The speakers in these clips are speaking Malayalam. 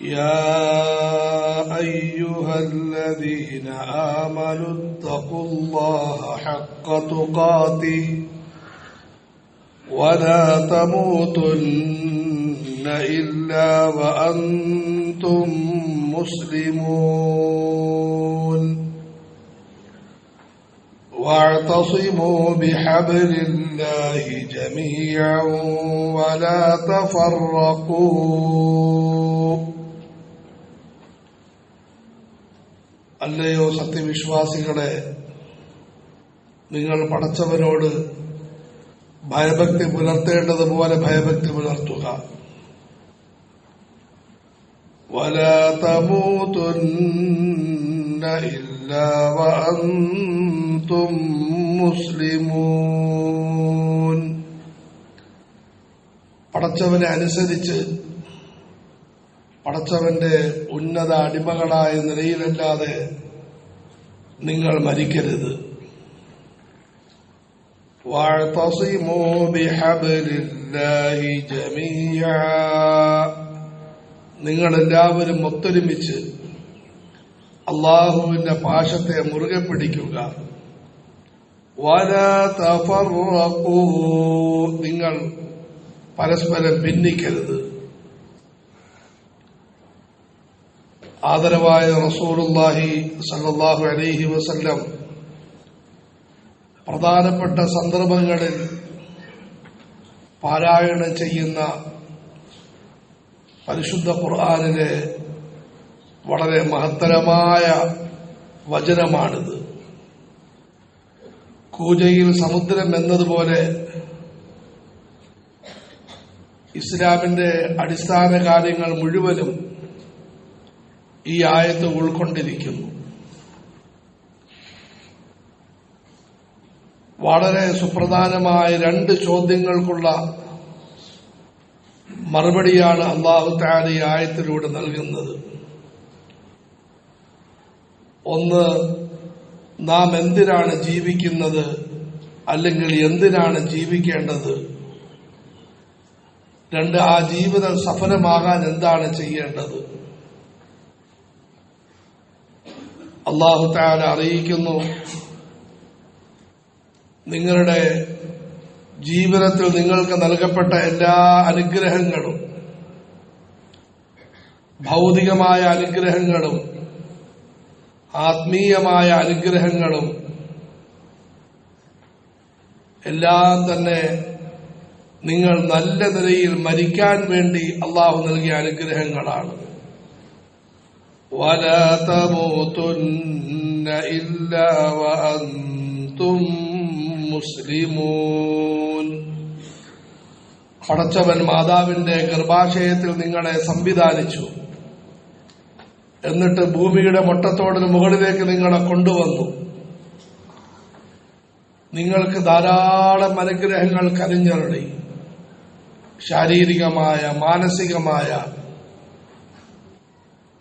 يا أيها الذين آمنوا اتقوا الله حق تقاته ولا تموتن إلا وأنتم مسلمون. واعتصموا بحبل الله جميعا ولا تفرقوا. അല്ലയോ സത്യവിശ്വാസികളെ? നിങ്ങൾ പടച്ചവരോട് ഭയഭക്തി പുലർത്തേണ്ടതുപോലെ ഭയഭക്തി പുലർത്തുക. വലതമൂതുന്ന ഇല്ലവന്തും മുസ്ലിമൂൻ. പടച്ചവനെ അനുസരിച്ച് പടച്ചവന്റെ ഉന്നത അടിമകളായ നിലയിലല്ലാതെ നിങ്ങൾ മരിക്കരുത് واعتصموا بحبل الله جميعا നിങ്ങളെല്ലാവരും ഒത്തൊരുമിച്ച് അള്ളാഹുവിന്റെ പാശത്തെ മുറുകെ പിടിക്കുക ولا تفرقوا നിങ്ങൾ പരസ്പരം ഭിന്നിക്കരുത് ആദരവായ റസൂലുള്ളാഹി സല്ലാഹു അലൈഹി വസല്ലം പ്രധാനപ്പെട്ട സന്ദർഭങ്ങളിൽ പാരായണം ചെയ്യുന്ന പരിശുദ്ധ ഖുർആാനിലെ വളരെ മഹത്തരമായ വചനമാണിത്. കൂജയിൽ സമുദ്രം എന്നതുപോലെ ഇസ്ലാമിന്റെ അടിസ്ഥാന കാര്യങ്ങൾ മുഴുവനും ഈ ആയത്ത് ഉൾക്കൊണ്ടിരിക്കുന്നു. വളരെ സുപ്രധാനമായ രണ്ട് ചോദ്യങ്ങൾക്കുള്ള മറുപടിയാണ് അള്ളാഹു താല ഈ ആയത്തിലൂടെ നൽകുന്നത്. ഒന്ന് നാം എന്തിനാണ് ജീവിക്കുന്നത്? അല്ലെങ്കിൽ എന്തിനാണ് ജീവിക്കേണ്ടത്? രണ്ട് ആ ജീവിതം സഫലമാകാൻ എന്താണ് ചെയ്യേണ്ടത്? അള്ളാഹു താല അറിയിക്കുന്നു. നിങ്ങളുടെ ജീവിതത്തിൽ നിങ്ങൾക്ക് നൽകപ്പെട്ട എല്ലാ അനുഗ്രഹങ്ങളും ഭൗതികമായ അനുഗ്രഹങ്ങളും ആത്മീയമായ അനുഗ്രഹങ്ങളും എല്ലാം തന്നെ നിങ്ങൾ നല്ല നിലയിൽ മരിക്കാൻ വേണ്ടി അള്ളാഹു നൽകിയ അനുഗ്രഹങ്ങളാണ്. ولا تموتن إلا وأنتم മുസ്ലിമൂൻ പടച്ചവൻ മാതാവിന്റെ ഗർഭാശയത്തിൽ നിങ്ങളെ സംവിധാനിച്ചു എന്നിട്ട് ഭൂമിയുടെ മൊട്ടത്തോടിന് മുകളിലേക്ക് നിങ്ങളെ കൊണ്ടുവന്നു നിങ്ങൾക്ക് ധാരാളം അനുഗ്രഹങ്ങൾ കനിഞ്ഞരുളി ശാരീരികമായ മാനസികമായ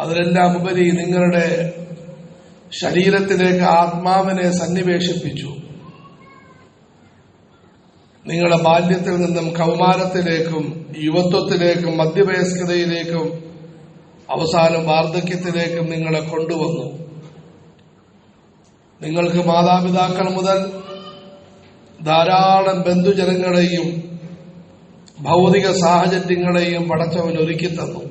അതിലെല്ലാം ഉപരി നിങ്ങളുടെ ശരീരത്തിലേക്ക് ആത്മാവിനെ സന്നിവേശിപ്പിച്ചു. നിങ്ങളുടെ ബാല്യത്തിൽ നിന്നും കൗമാരത്തിലേക്കും യുവത്വത്തിലേക്കും മധ്യവയസ്കതയിലേക്കും അവസാനം വാർദ്ധക്യത്തിലേക്കും നിങ്ങളെ കൊണ്ടുവന്നു. നിങ്ങൾക്ക് മാതാപിതാക്കൾ മുതൽ ധാരാളം ബന്ധുജനങ്ങളെയും ഭൗതിക സാഹചര്യങ്ങളെയും പടച്ചവൻ ഒരുക്കി തന്നു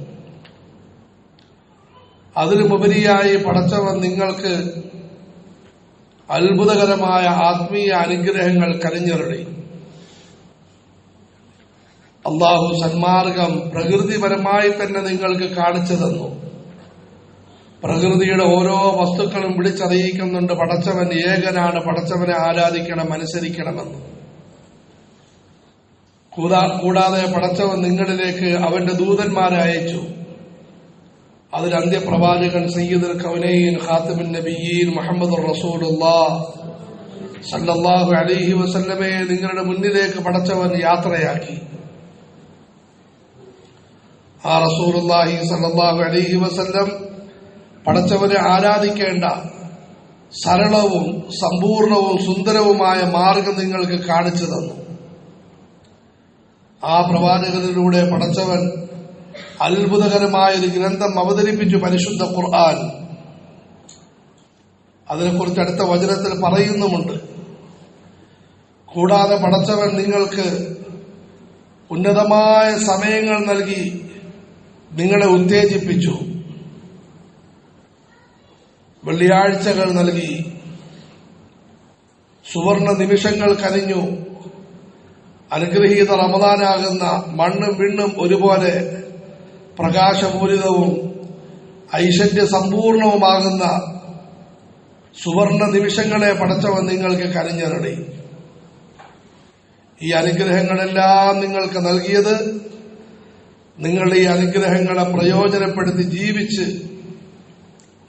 അതിനുപരിയായി പടച്ചവൻ നിങ്ങൾക്ക് അത്ഭുതകരമായ ആത്മീയ അനുഗ്രഹങ്ങൾ കനിഞ്ഞരുളി. അള്ളാഹു സന്മാർഗം പ്രകൃതിപരമായി തന്നെ നിങ്ങൾക്ക് കാണിച്ചു തന്നു. പ്രകൃതിയുടെ ഓരോ വസ്തുക്കളും വിളിച്ചറിയിക്കുന്നുണ്ട്. പടച്ചവൻ ഏകനാണ്. പടച്ചവനെ ആരാധിക്കണം അനുസരിക്കണമെന്ന്. കൂടാതെ പടച്ചവൻ നിങ്ങളിലേക്ക് അവന്റെ ദൂതന്മാരെ അയച്ചു. അതിൽ അന്ത്യപ്രവാചകൻ സയ്യിദുൽ കൗനൈൻ ഖാത്തിബുൻ നബിയീൻ മുഹമ്മദ് റസൂലുള്ളാ സല്ലല്ലാഹു അലൈഹി വസല്ലമയെ നിങ്ങളുടെ മുന്നിലേക്ക് പടച്ചവൻ യാത്രയാക്കി. ആ റസൂലുള്ളാഹി സല്ലല്ലാഹു അലൈഹി വസല്ലം പടച്ചവനെ ആരാധിക്കേണ്ട സരളവും സമ്പൂർണവും സുന്ദരവുമായ മാർഗം നിങ്ങൾക്ക് കാണിച്ചു തന്നു. ആ പ്രവാചകനിലൂടെ പടച്ചവൻ അത്ഭുതകരമായ ഒരു ഗ്രന്ഥം അവതരിപ്പിച്ചു പരിശുദ്ധ ഖുർആൻ. അതിനെക്കുറിച്ച് അടുത്ത വചനത്തിൽ പറയുന്നുമുണ്ട്. കൂടാതെ പടച്ചവൻ നിങ്ങൾക്ക് ഉന്നതമായ സമയങ്ങൾ നൽകി നിങ്ങളെ ഉത്തേജിപ്പിച്ചു. വെള്ളിയാഴ്ചകൾ നൽകി. സുവർണ നിമിഷങ്ങൾ കനിഞ്ഞു. അനുഗ്രഹീത റമദാനാകുന്ന മണ്ണും വിണ്ണും ഒരുപോലെ പ്രകാശപൂരിതവും ഐശ്വര്യ സമ്പൂർണവുമാകുന്ന സുവർണ നിമിഷങ്ങളെ പടച്ചവൻ നിങ്ങൾക്ക് കരഞ്ഞരടി ഈ അനുഗ്രഹങ്ങളെല്ലാം നിങ്ങൾക്ക് നൽകിയത് നിങ്ങൾ ഈ അനുഗ്രഹങ്ങളെ പ്രയോജനപ്പെടുത്തി ജീവിച്ച്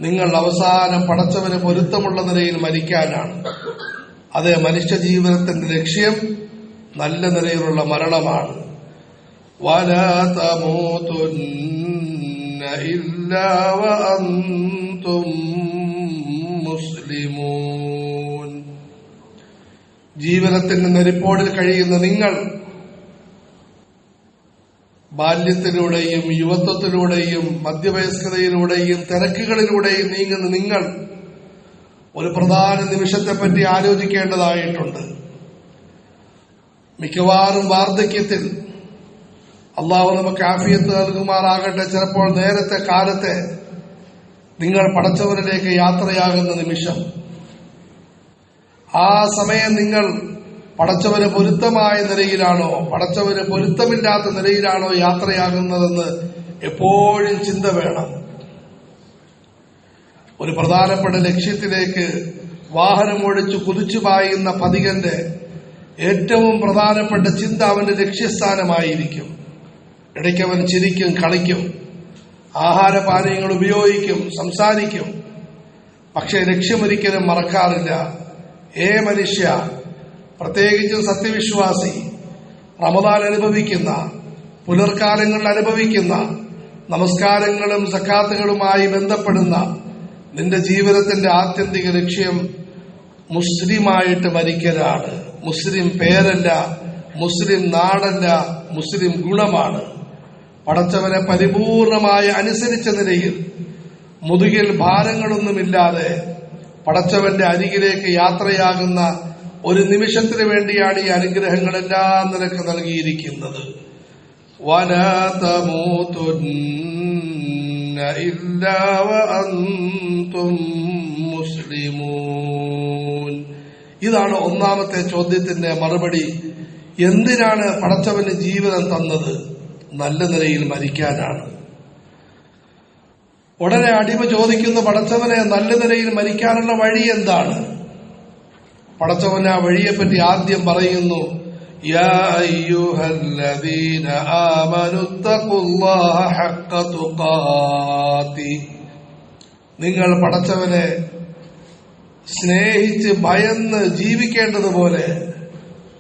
നിങ്ങൾ അവസാനം പടച്ചവന് പൊരുത്തമുള്ള നിലയിൽ മരിക്കാനാണ്. അതേ മനുഷ്യ ജീവിതത്തിന്റെ ലക്ഷ്യം നല്ല നിലയിലുള്ള മരണമാണ്. ولا تموتن إلا وأنتم مسلمون ജീവിതത്തിന്റെ നെരിപ്പോടിൽ കഴിയുന്ന നിങ്ങൾ ബാല്യത്തിലൂടെയും യുവത്വത്തിലൂടെയും മധ്യവയസ്കതയിലൂടെയും തിരക്കുകളിലൂടെയും നീങ്ങുന്ന നിങ്ങൾ ഒരു പ്രധാന നിമിഷത്തെപ്പറ്റി ആലോചിക്കേണ്ടതായിട്ടുണ്ട് മിക്കവാറും വാർദ്ധക്യത്തിൽ അള്ളാഹു നമുക്ക് ആഫിയത്ത് നൽകുമാറാകട്ടെ. ചിലപ്പോൾ നേരത്തെ കാലത്തെ നിങ്ങൾ പടച്ചവരിലേക്ക് യാത്രയാകുന്ന നിമിഷം. ആ സമയം നിങ്ങൾ പടച്ചവന് പൊരുത്തമായ നിലയിലാണോ പടച്ചവന് പൊരുത്തമില്ലാത്ത നിലയിലാണോ യാത്രയാകുന്നതെന്ന് എപ്പോഴും ചിന്ത വേണം. ഒരു പ്രധാനപ്പെട്ട ലക്ഷ്യത്തിലേക്ക് വാഹനമോടിച്ച് കുതിച്ചു പായുന്ന പതികന്റെ ഏറ്റവും പ്രധാനപ്പെട്ട ചിന്ത അവന്റെ ലക്ഷ്യസ്ഥാനമായിരിക്കും. ഇടയ്ക്കവൻ ചിരിക്കും കളിക്കും. ആഹാരപാനീയങ്ങൾ ഉപയോഗിക്കും സംസാരിക്കും. പക്ഷേ ലക്ഷ്യമൊരിക്കലും മറക്കാറില്ല. ഏ മനുഷ്യ പ്രത്യേകിച്ചും സത്യവിശ്വാസി റമദാൻ അനുഭവിക്കുന്ന പുലർക്കാലങ്ങളിൽ അനുഭവിക്കുന്ന നമസ്കാരങ്ങളും സക്കാത്തുകളുമായി ബന്ധപ്പെടുന്ന നിന്റെ ജീവിതത്തിന്റെ ആത്യന്തിക ലക്ഷ്യം മുസ്ലിമായിട്ട് മരിക്കലാണ്. മുസ്ലിം പേരല്ല മുസ്ലിം നാടല്ല മുസ്ലിം ഗുണമാണ്. പടച്ചവനെ പരിപൂർണമായി അനുസരിച്ച നിലയിൽ മുതുകിൽ ഭാരങ്ങളൊന്നുമില്ലാതെ പടച്ചവന്റെ അരികിലേക്ക് യാത്രയാകുന്ന ഒരു നിമിഷത്തിന് വേണ്ടിയാണ് ഈ അനുഗ്രഹങ്ങളെല്ലാം നിനക്ക് നൽകിയിരിക്കുന്നത്. ഇതാണ് ഒന്നാമത്തെ ചോദ്യത്തിന്റെ മറുപടി. എന്തിനാണ് പടച്ചവന് ജീവിതം തന്നത്? നല്ല നിലയിൽ മരിക്കാനാണ്. ഉടനെ അടിമ ചോദിക്കുന്ന പടച്ചവനെ നല്ല നിലയിൽ മരിക്കാനുള്ള വഴി എന്താണ്? പടച്ചവൻ ആ വഴിയെപ്പറ്റി ആദ്യം പറയുന്നു നിങ്ങൾ പടച്ചവനെ സ്നേഹിച്ച് ഭയന്ന് ജീവിക്കേണ്ടതുപോലെ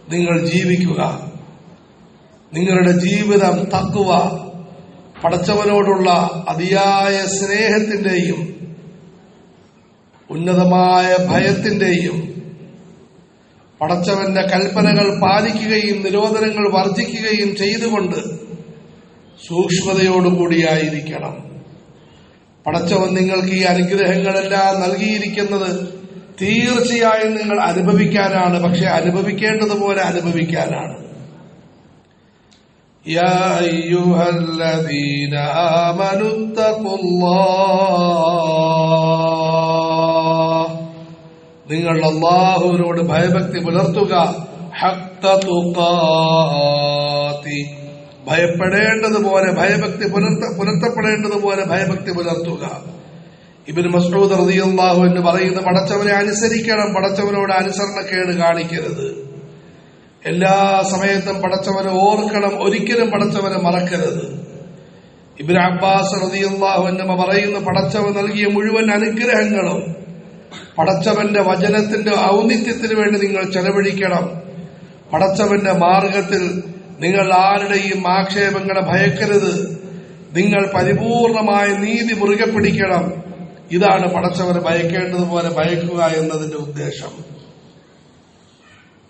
നിങ്ങൾ ജീവിക്കുക. നിങ്ങളുടെ ജീവിതം തക്കുവ പടച്ചവനോടുള്ള അതിയായ സ്നേഹത്തിന്റെയും ഉന്നതമായ ഭയത്തിന്റെയും പടച്ചവന്റെ കൽപ്പനകൾ പാലിക്കുകയും നിരോധനങ്ങൾ വർജിക്കുകയും ചെയ്തുകൊണ്ട് സൂക്ഷ്മതയോടുകൂടിയായിരിക്കണം. പടച്ചവൻ നിങ്ങൾക്ക് ഈ അനുഗ്രഹങ്ങളെല്ലാം നൽകിയിരിക്കുന്നത് തീർച്ചയായും നിങ്ങൾ അനുഭവിക്കാനാണ് പക്ഷെ അനുഭവിക്കേണ്ടതുപോലെ അനുഭവിക്കാനാണ്. يا أيها الذين آمنوا اتقوا الله നിങ്ങൾ അള്ളാഹുവിനോട് ഭയഭക്തി പുലർത്തുക ഹക്ക തുഖാത്തി ഭയപ്പെടേണ്ടതുപോലെ ഭയഭക്തി പുലർത്ത പുലർത്തപ്പെടേണ്ടതുപോലെ ഭയഭക്തി പുലർത്തുക ഇബിൻ മസ്ഊദ് റളിയല്ലാഹു എന്ന് പറയുന്ന പടച്ചവനെ അനുസരിക്കണം പടച്ചവനോട് അനുസരണക്കേട് കാണിക്കരുത് എല്ലാ സമയത്തും പടച്ചവനെ ഓർക്കണം ഒരിക്കലും പടച്ചവനെ മറക്കരുത്. ഇബിൻ അബ്ബാസ് റളിയല്ലാഹു എന്നമ്മ പറയുന്ന പടച്ചവൻ നൽകിയ മുഴുവൻ അനുഗ്രഹങ്ങളും പടച്ചവന്റെ വചനത്തിന്റെ ഔന്നിത്യത്തിന് വേണ്ടി നിങ്ങൾ ചെലവഴിക്കണം. പടച്ചവന്റെ മാർഗത്തിൽ നിങ്ങൾ ആരുടെയും ആക്ഷേപങ്ങളെ ഭയക്കരുത്. നിങ്ങൾ പരിപൂർണമായ നീതി മുറുകെ പിടിക്കണം ഇതാണ് പടച്ചവനെ ഭയക്കേണ്ടതുപോലെ ഭയക്കുക എന്നതിന്റെ ഉദ്ദേശം.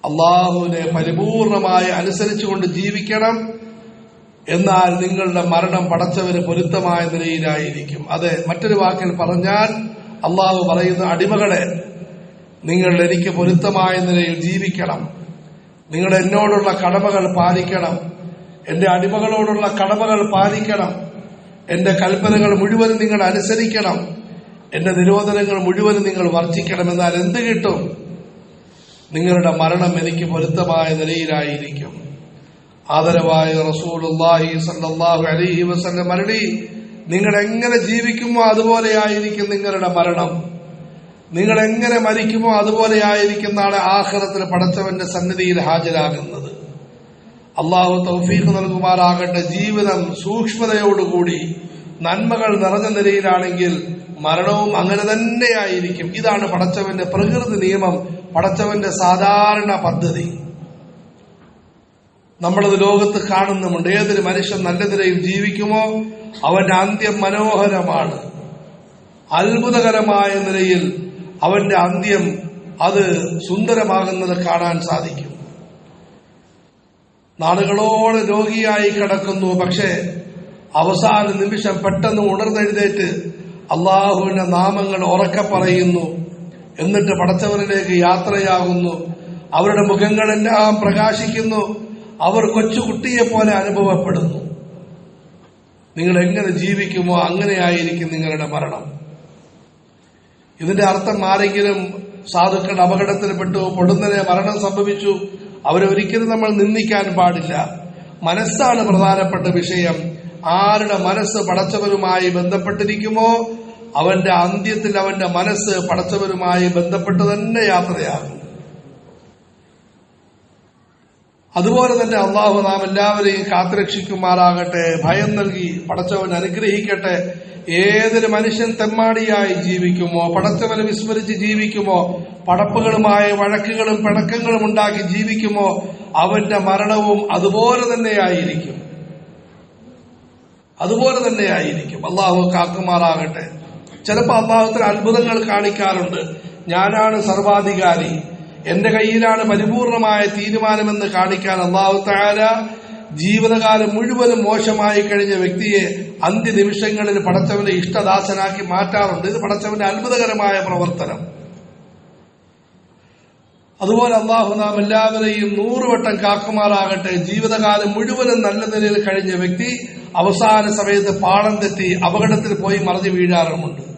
അള്ളാഹുവിനെ പരിപൂർണമായി അനുസരിച്ചുകൊണ്ട് ജീവിക്കണം എന്നാൽ നിങ്ങളുടെ മരണം പടച്ചവന് പൊരുത്തമായ നിലയിലായിരിക്കും. അതെ മറ്റൊരു വാക്കിൽ പറഞ്ഞാൽ അള്ളാഹു പറയുന്ന അടിമകളെ നിങ്ങൾ എനിക്ക് പൊരുത്തമായ നിലയിൽ ജീവിക്കണം. നിങ്ങൾ എന്നോടുള്ള കടമകൾ പാലിക്കണം. എന്റെ അടിമകളോടുള്ള കടമകൾ പാലിക്കണം. എന്റെ കൽപ്പനകൾ മുഴുവൻ നിങ്ങൾ അനുസരിക്കണം. എന്റെ നിരോധനങ്ങൾ മുഴുവൻ നിങ്ങൾ വർജിക്കണം. എന്നാൽ എന്ത് കിട്ടും? നിങ്ങളുടെ മരണം എനിക്ക് പൊരുത്തമായ നിലയിലായിരിക്കും. ആദരവായ റസൂലുള്ളാഹി സല്ലല്ലാഹു അലൈഹി വസല്ലം മരടി നിങ്ങൾ എങ്ങനെ ജീവിക്കുമോ അതുപോലെയായിരിക്കും നിങ്ങളുടെ മരണം. നിങ്ങൾ എങ്ങനെ മരിക്കുമോ അതുപോലെയായിരിക്കും നാളെ ആഖിറത്തിൽ പടച്ചവന്റെ സന്നിധിയിൽ ഹാജരാകുന്നത്. അള്ളാഹു തൗഫീഖ് നൽകുമാറാകട്ടെ. ജീവിതം സൂക്ഷ്മതയോടുകൂടി നന്മകൾ നിറഞ്ഞ നിലയിലാണെങ്കിൽ മരണവും അങ്ങനെ തന്നെയായിരിക്കും ഇതാണ് പടച്ചവന്റെ പ്രകൃതി നിയമം. പടച്ചവന്റെ സാധാരണ പദ്ധതി. നമ്മളത് ലോകത്ത് കാണുന്നുമുണ്ട്. ഏതൊരു മനുഷ്യൻ നല്ല ജീവിക്കുമോ? അവന്റെ അന്ത്യം മനോഹരമാണ് അത്ഭുതകരമായ നിലയിൽ അവന്റെ അന്ത്യം അത് സുന്ദരമാകുന്നത് കാണാൻ സാധിക്കും. നാളുകളോട് രോഗിയായി കിടക്കുന്നു. പക്ഷേ അവസാന നിമിഷം പെട്ടെന്ന് ഉണർന്നെഴുന്നേറ്റ് അള്ളാഹുവിന്റെ നാമങ്ങൾ ഉറക്കെ പറയുന്നു. എന്നിട്ട് പടച്ചവരിലേക്ക് യാത്രയാകുന്നു. അവരുടെ മുഖങ്ങളെല്ലാം പ്രകാശിക്കുന്നു. അവർ കൊച്ചുകുട്ടിയെ പോലെ അനുഭവപ്പെടുന്നു. നിങ്ങൾ എങ്ങനെ ജീവിക്കുമോ അങ്ങനെയായിരിക്കും നിങ്ങളുടെ മരണം. ഇതിന്റെ അർത്ഥം ആരെങ്കിലും സാധുക്കൾ അപകടത്തിൽപ്പെട്ടു പൊടുന്നനെ മരണം സംഭവിച്ചു അവരെ ഒരിക്കലും നമ്മൾ നിന്ദിക്കാൻ പാടില്ല. മനസ്സാണ് പ്രധാനപ്പെട്ട വിഷയം. ആരുടെ മനസ്സ് പടച്ചവരുമായി ബന്ധപ്പെട്ടിരിക്കുമോ? അവന്റെ അന്ത്യത്തിൽ അവന്റെ മനസ്സ് പടച്ചവരുമായി ബന്ധപ്പെട്ട് തന്നെ യാത്രയാകും. അതുപോലെ തന്നെ അള്ളാഹു നാം എല്ലാവരെയും കാത്തുരക്ഷിക്കുമാറാകട്ടെ ഭയം നൽകി പടച്ചവൻ അനുഗ്രഹിക്കട്ടെ. ഏതൊരു മനുഷ്യൻ തെമ്മാടിയായി ജീവിക്കുമോ പടച്ചവനെ വിസ്മരിച്ച് ജീവിക്കുമോ പടപ്പുകളുമായ വഴക്കുകളും പിണക്കങ്ങളും ഉണ്ടാക്കി ജീവിക്കുമോ അവന്റെ മരണവും അതുപോലെ തന്നെയായിരിക്കും അതുപോലെ തന്നെയായിരിക്കും അള്ളാഹു കാക്കുമാറാകട്ടെ. ചിലപ്പോൾ അള്ളാഹുത്തിന് അത്ഭുതങ്ങൾ കാണിക്കാറുണ്ട്. ഞാനാണ് സർവാധികാരി. എന്റെ കയ്യിലാണ് പരിപൂർണമായ തീരുമാനമെന്ന് കാണിക്കാൻ അള്ളാഹു താര ജീവിതകാലം മുഴുവനും മോശമായി കഴിഞ്ഞ വ്യക്തിയെ അന്ത്യനിമിഷങ്ങളിൽ പടച്ചവന്റെ ഇഷ്ടദാസനാക്കി മാറ്റാറുണ്ട്. ഇത് പടച്ചവന്റെ അത്ഭുതകരമായ പ്രവർത്തനം. അതുപോലെ അള്ളാഹു നാം എല്ലാവരെയും നൂറുവട്ടം കാക്കുമാറാകട്ടെ. ജീവിതകാലം മുഴുവനും നല്ല നിലയിൽ കഴിഞ്ഞ വ്യക്തി അവസാന സമയത്ത് പാളം തെറ്റി അപകടത്തിൽ പോയി മറിഞ്ഞു വീഴാറുമുണ്ട്.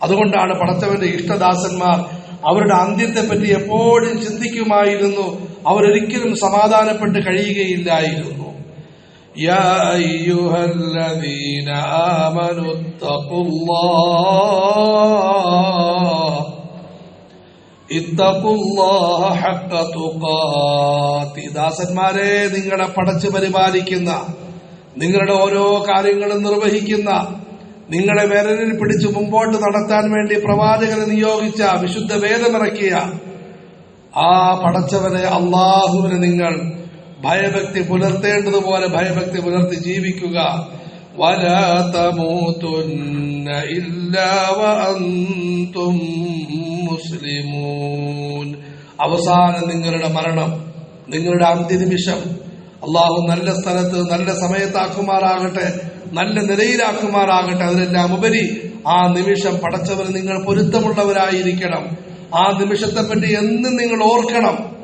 അതുകൊണ്ടാണ് പടച്ചവന്റെ ഇഷ്ടദാസന്മാർ അവരുടെ അന്ത്യത്തെ പറ്റി എപ്പോഴും ചിന്തിക്കുമായിരുന്നു അവരൊരിക്കലും സമാധാനപ്പെട്ട് കഴിയുകയില്ലായിരുന്നു يا أيها الذين آمنوا اتقوا الله اتقوا الله حق تقاته ദാസന്മാരെ നിങ്ങളെ പടച്ചു പരിപാലിക്കുന്ന നിങ്ങളുടെ ഓരോ കാര്യങ്ങളും നിർവഹിക്കുന്ന നിങ്ങളെ വിരലിൽ പിടിച്ച് മുമ്പോട്ട് നടത്താൻ വേണ്ടി പ്രവാചകനെ നിയോഗിച്ച വിശുദ്ധ വേദമിറക്കിയ ആ പടച്ചവനെ അള്ളാഹുവിന് നിങ്ങൾ ഭയഭക്തി പുലർത്തേണ്ടതുപോലെ ഭയഭക്തി പുലർത്തി ജീവിക്കുക. അവസാന നിങ്ങളുടെ മരണം നിങ്ങളുടെ അന്തിനിമിഷം അള്ളാഹു നല്ല സ്ഥലത്ത് നല്ല സമയത്താക്കുമാറാകട്ടെ. നല്ല നിലയിലാക്കുമാറാകട്ടെ. അതിനെല്ലാം ഉപരി ആ നിമിഷം പടച്ചവർ നിങ്ങൾ പൊരുത്തമുള്ളവരായിരിക്കണം. ആ നിമിഷത്തെ പറ്റി എന്നും നിങ്ങൾ ഓർക്കണം.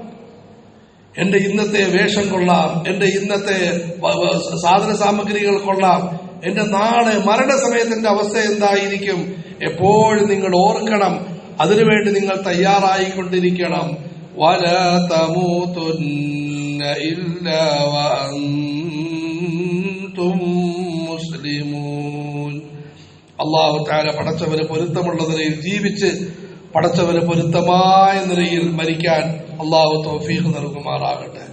എന്റെ ഇന്നത്തെ വേഷം കൊള്ളാം. എന്റെ ഇന്നത്തെ സാധന സാമഗ്രികൾ കൊള്ളാം. എന്റെ നാളെ മരണസമയത്തിന്റെ അവസ്ഥ എന്തായിരിക്കും? എപ്പോഴും നിങ്ങൾ ഓർക്കണം. അതിനുവേണ്ടി നിങ്ങൾ തയ്യാറായിക്കൊണ്ടിരിക്കണം. വല തമൂതുന്ന ഇല്ലാ മുസ്ലിമൂൻ അള്ളാഹു താര പടച്ചവന് പൊരുത്തമുള്ള നിലയിൽ ജീവിച്ച് പടച്ചവന് പൊരുത്തമായ നിലയിൽ മരിക്കാൻ അള്ളാഹു തോഫീഖ് നൽകുമാറാകട്ടെ.